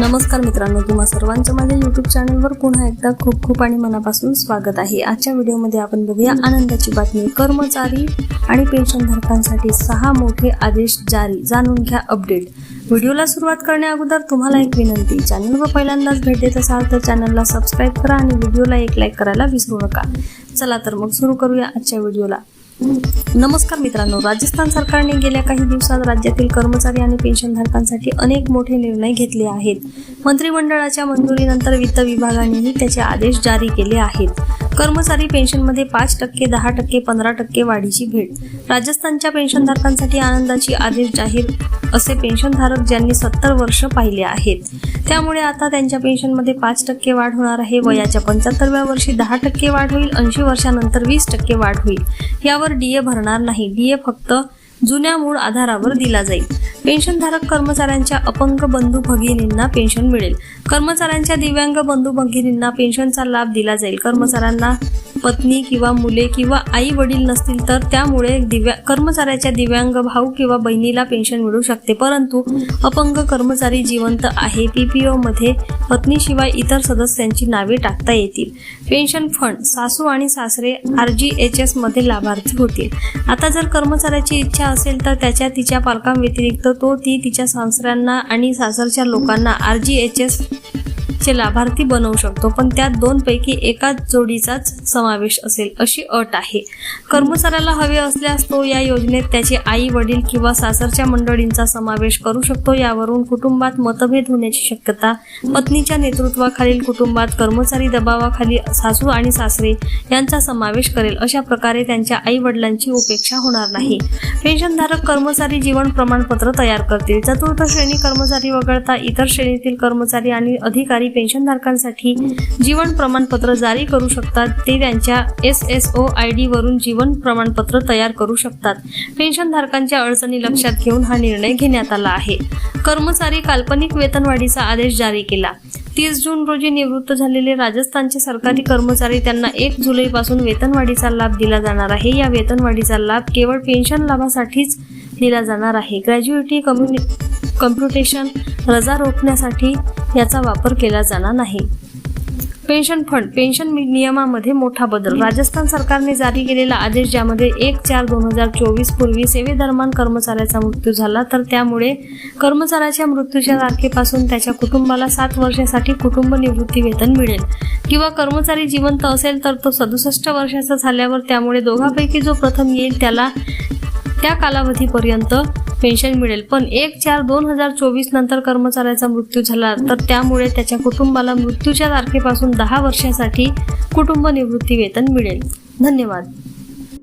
नमस्कार मित्रांनो तुम्हा सर्वांचं माझ्या युट्यूब चॅनलवर पुन्हा एकदा खूप खूप आणि मनापासून स्वागत आहे. आजच्या व्हिडिओमध्ये आपण बघूया आनंदाची बातमी. कर्मचारी आणि पेन्शनधारकांसाठी सहा मोठे आदेश जारी. जाणून घ्या अपडेट व्हिडिओला सुरुवात करण्या अगोदर तुम्हाला एक विनंती. चॅनलवर पहिल्यांदाच भेट देत असाल तर चॅनलला सबस्क्राईब करा आणि व्हिडिओला एक लाईक करायला विसरू नका. चला तर मग सुरू करूया आजच्या व्हिडिओला. नमस्कार मित्रांनो राजस्थान सरकारने गेल्या काही दिवसात राज्यातील कर्मचारी आणि पेन्शनधारकांसाठी अनेक मोठे निर्णय घेतले आहेत. मंत्रिमंडळाच्या मंजुरीनंतर वित्त विभागानेही त्याचे आदेश जारी केले आहेत. कर्मचारी पेन्शनमध्ये पाच टक्के दहा टक्के पंधरा टक्के वाढीची भेट. राजस्थानच्या पेन्शनधारकांसाठी आनंदाची आदेश जाहीर असे पेन्शनधारक ज्यांनी सत्तर वर्ष पाहिले आहेत. त्यामुळे आता त्यांच्या पेन्शनमध्ये पाच टक्के वाढ होणार आहे. वयाच्या पंच्याहत्तरव्या वर्षी दहा टक्के वाढ होईल. ऐंशी वर्षानंतर वीस टक्के वाढ होईल. यावर डीए भरणार नाही. डीए फक्त जुन्या मूळ आधारावर दिला जाईल. पेन्शनधारक कर्मचाऱ्यांच्या अपंग बंधू भगिनींना पेन्शन मिळेल. कर्मचाऱ्यांच्या दिव्यांग बंधू भगिनींना पेन्शनचा लाभ दिला जाईल. कर्मचाऱ्यांना पत्नी किंवा मुले किंवा आई वडील नसतील तर त्यामुळे दिव्या कर्मचाऱ्याच्या दिव्यांग भाऊ किंवा बहिणीला पेन्शन मिळू शकते. परंतु अपंग कर्मचारी जिवंत आहे पीपीओ मध्ये पत्नीशिवाय इतर सदस्यांची नावे टाकता येतील. पेन्शन फंड सासू आणि सासरे आर जी एच एसमध्ये लाभार्थी होतील. आता जर कर्मचाऱ्याची इच्छा असेल तर त्याच्या तिच्या पालकांव्यतिरिक्त तो ती तिच्या सासऱ्यांना आणि सासरच्या लोकांना आर जी एच एस चे लाभार्थी बनवू शकतो पण त्यात दोनपैकी एकाच जोडीचाच समावेश असेल अशी अट आहे. कर्मचाऱ्याला हवे असल्यास तो या योजनेत त्याचे आई वडील किंवा सासरच्या मंडळींचा समावेश करू शकतो. यावरून कुटुंबात मतभेद होण्याची शक्यता पत्नीच्या नेतृत्वाखालील कुटुंबात कर्मचारी दबावाखाली सासू आणि सासरे यांचा समावेश करेल. अशा प्रकारे त्यांच्या आई वडिलांची उपेक्षा होणार नाही. पेन्शनधारक कर्मचारी जीवन प्रमाणपत्र तयार करतील. चतुर्थ श्रेणी कर्मचारी वगळता इतर श्रेणीतील कर्मचारी आणि अधिकारी पेन्शनधारकांसाठी जीवन प्रमाणपत्र जारी करू शकतात. ते त्यांच्या S S O I D वरून जीवन प्रमाणपत्र तयार करू शकतात. पेन्शनधारकांच्या अडचणी लक्षात घेऊन हा निर्णय घेण्यात आला आहे. कर्मचारी काल्पनिक वेतनवाढीचा आदेश जारी केला. तीस जून रोजी निवृत्त झालेले राजस्थानचे सरकारी कर्मचारी त्यांना एक जुलैपासून वेतनवाढीचा लाभ दिला जाणार आहे. या वेतनवाढीचा लाभ केवळ पेन्शन लाभासाठीच दिला जाणार आहे. ग्रॅज्युएटी कम्युनि कम्प्युटेशन रजा रोखण्यासाठी याचा वापर केला जाणार नाही. पेन्शन फंड पेन्शन नियमामध्ये मोठा बदल. राजस्थान सरकारने जारी केलेला आदेश ज्यामध्ये एक चार दोन हजार चोवीस पूर्वी सेवेदरम्यान कर्मचाऱ्याचा मृत्यू झाला तर त्यामुळे कर्मचाऱ्याच्या मृत्यूच्या तारखेपासून त्याच्या कुटुंबाला सात वर्षासाठी कुटुंब निवृत्ती वेतन मिळेल. किंवा कर्मचारी जिवंत असेल तर तो सदुसष्ट वर्षाचा झाल्यावर त्यामुळे दोघांपैकी जो प्रथम येईल त्याला त्या कालावधीपर्यंत पेन्शन मिळेल. पण एक चार दोन हजार चोवीस नंतर कर्मचाऱ्याचा मृत्यू झाला तर त्यामुळे त्याच्या कुटुंबाला मृत्यूच्या तारखेपासून दहा वर्षासाठी कुटुंब निवृत्ती वेतन मिळेल. धन्यवाद.